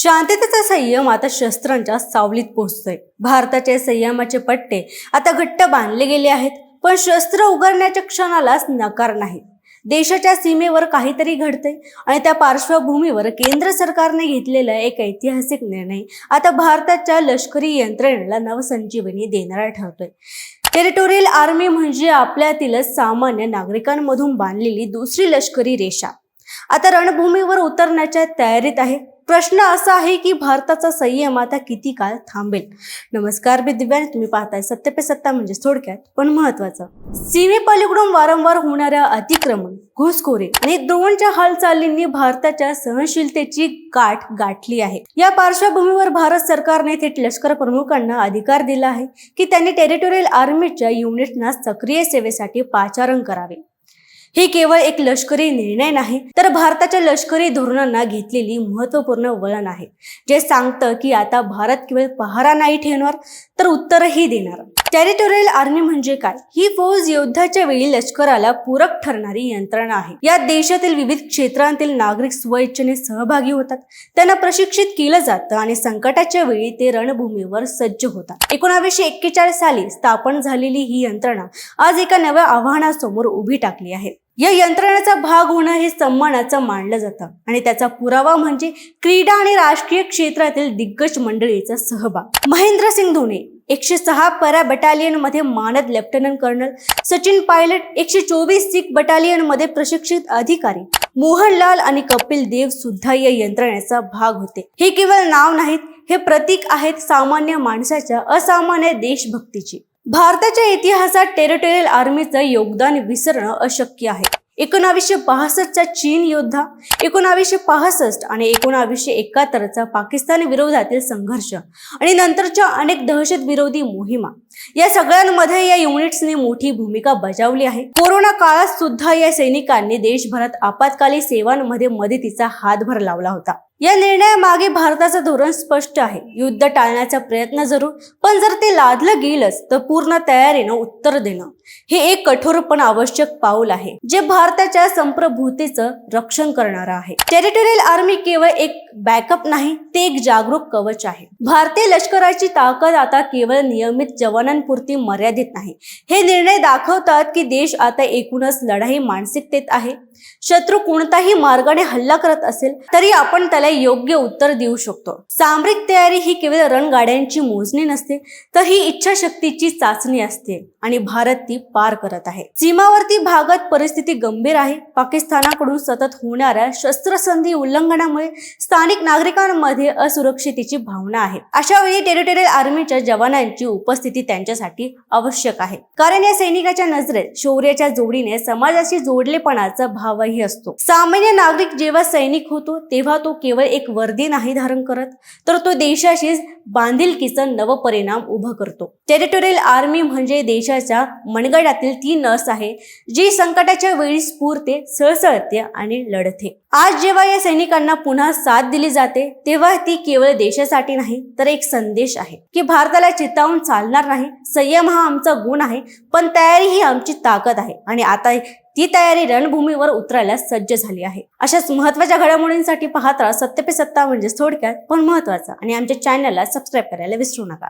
शांततेचा संयम आता शस्त्रांच्या सावलीत पोहोचतोय. भारताचे संयमाचे पट्टे आता घट्ट बांधले गेले आहेत पण शस्त्र उगारण्याच्या क्षणालाच नकार नाही. देशाच्या सीमेवर काहीतरी घडतंय आणि त्या पार्श्वभूमीवर केंद्र सरकारने घेतलेला एक ऐतिहासिक निर्णय आता भारताच्या लष्करी यंत्रणेला नवसंजीवनी देणारा ठरतोय. टेरिटोरियल आर्मी म्हणजे आपल्यातील सामान्य नागरिकांमधून बांधलेली दुसरी लष्करी रेषा. आता रणभूमीवर उतरण्याच्या तयारीत आहे. प्रश्न असा आहे की भारताचा संयम आता किती काळ थांबेल? नमस्कार मी दिव्याने तुम्ही पाहताय सत्य पे सत्ता म्हणजे थोडक्यात पण महत्वाचं सीमेपलीकडून वारंवार होणाऱ्या अतिक्रमण घुसखोरी आणि द्रोणच्या हालचालींनी भारताच्या सहनशीलतेची गाठ गाठली आहे. या पार्श्वभूमीवर भारत सरकारने थेट लष्कर प्रमुखांना अधिकार दिला आहे की त्यांनी टेरिटोरियल आर्मीच्या युनिटना सक्रिय सेवेसाठी पाचारण करावे. हे केवळ एक लष्करी निर्णय नाही तर भारताच्या लष्करी धोरणांना घेतलेली महत्त्वपूर्ण वळण आहे. जे सांगतं की आता भारत केवळ पहारा नाही ठेवणार तर उत्तरही देणार. टेरिटोरियल आर्मी म्हणजे काय? ही फौज युद्धाच्या वेळी लष्कराला पूरक ठरणारी यंत्रणा आहे. या देशातील विविध क्षेत्रांतील नागरिक स्वइच्छेने सहभागी होतात. त्यांना प्रशिक्षित केलं जातं आणि संकटाच्या वेळी ते रणभूमीवर सज्ज होतात. एकोणावीसशे एक्केचाळीस साली स्थापन झालेली ही यंत्रणा आज एका नव्या आव्हानासमोर उभी टाकली आहे. या यंत्रणेचा भाग होणं हे सन्मानाचं मानलं जातं. आणि त्याचा पुरावा म्हणजे क्रीडा आणि राष्ट्रीय क्षेत्रातील दिग्गज मंडळीचा सहभाग. महेंद्र सिंग धोनी एकशे सहा पॅरा बटालियनमध्ये मानद लेफ्टनंट कर्नल सचिन पायलट एकशे चोवीस सिख बटालियनमध्ये प्रशिक्षित अधिकारी मोहनलाल आणि कपिल देव सुद्धा या यंत्रणेचा भाग होते. हे केवळ नाव नाहीत हे प्रतीक आहेत सामान्य माणसाच्या असामान्य देशभक्तीची. भारताच्या इतिहासात टेरिटोरियल आर्मीचं योगदान विसरणं अशक्य आहे. एकोणावीसशे बासष्टचा चीन योद्धा एकोणावीसशे पासष्ट आणि एकोणावीसशे एकाहत्तरचा पाकिस्तान विरोधातील संघर्ष आणि नंतरच्या अनेक दहशत विरोधी मोहिमा. या सगळ्यांमध्ये या युनिट्सने मोठी भूमिका बजावली आहे. कोरोना काळात सुद्धा या सैनिकांनी देशभरात आपत्कालीन सेवांमध्ये मदतीचा हातभार लावला होता. या निर्णयामागे भारताचं धोरण स्पष्ट आहे. युद्ध टाळण्याचा प्रयत्न जरूर पण जर ते लादलं गेलंच तर पूर्ण तयारीनं उत्तर देणं. हे एक कठोर पण आवश्यक पाऊल आहे जे भारताच्या संप्रभूतेचं रक्षण करणारं आहे. टेरिटोरियल आर्मी केवळ एक बॅकअप नाही ते एक जागरूक कवच आहे. भारतीय लष्कराची ताकद आता केवळ नियमित जवानांपुरती मर्यादित नाही. हे निर्णय दाखवतात की देश आता एकूणच लढाई मानसिकतेत आहे शत्रू कोणताही मार्गाने हल्ला करत असेल तरी आपण त्याला योग्य उत्तर देऊ शकतो. सामरिक तयारी ही केवळ रणगाड्यांची मोजणी नसते तर ही इच्छाशक्तीची चाचणी असते आणि भारत ती पार करत आहे. सीमावर्ती भागात परिस्थिती गंभीर आहे. पाकिस्तानाकडून सतत होणाऱ्या शस्त्रसंधी उल्लंघनामुळे स्थानिक नागरिकांमध्ये असुरक्षितेची भावना आहे. अशा वेळी टेरिटोरियल आर्मीच्या जवानांची उपस्थिती त्यांच्यासाठी आवश्यक आहे. कारण या सैनिकाच्या नजरेत शौर्याच्या जोडीने समाजाशी जोडलेपणाचा हवाही असतो. सामान्य नागरिक जेव्हा सैनिक होतो तेव्हा तो केवळ एक वर्दी नाही धारण करत तर तो देशाशी बांधिलकीचा नव परिणाम उभं करतो. टेरिटोरियल आर्मी म्हणजे देशाच्या मनगडातील ती नस आहे जी संकटाच्या वेळी स्फूर्ते सळसळते आणि लढते. आज जेव्हा या सैनिकांना पुन्हा साथ दिली जाते तेव्हा ती केवळ देशासाठी नाही तर एक संदेश आहे की भारताला चितावून चालणार नाही संयम हा आमचा गुण आहे पण तयारी ही आमची ताकद आहे. आणि आता ती तयारी रणभूमीवर उतरायला सज्ज झाली आहे. अशाच महत्त्वाच्या घडामोडींसाठी पाहत राहा सत्य पे सत्ता म्हणजेच थोडक्यात पण महत्त्वाचा आणि आमच्या चॅनलला सबस्क्राईब करायला विसरू नका.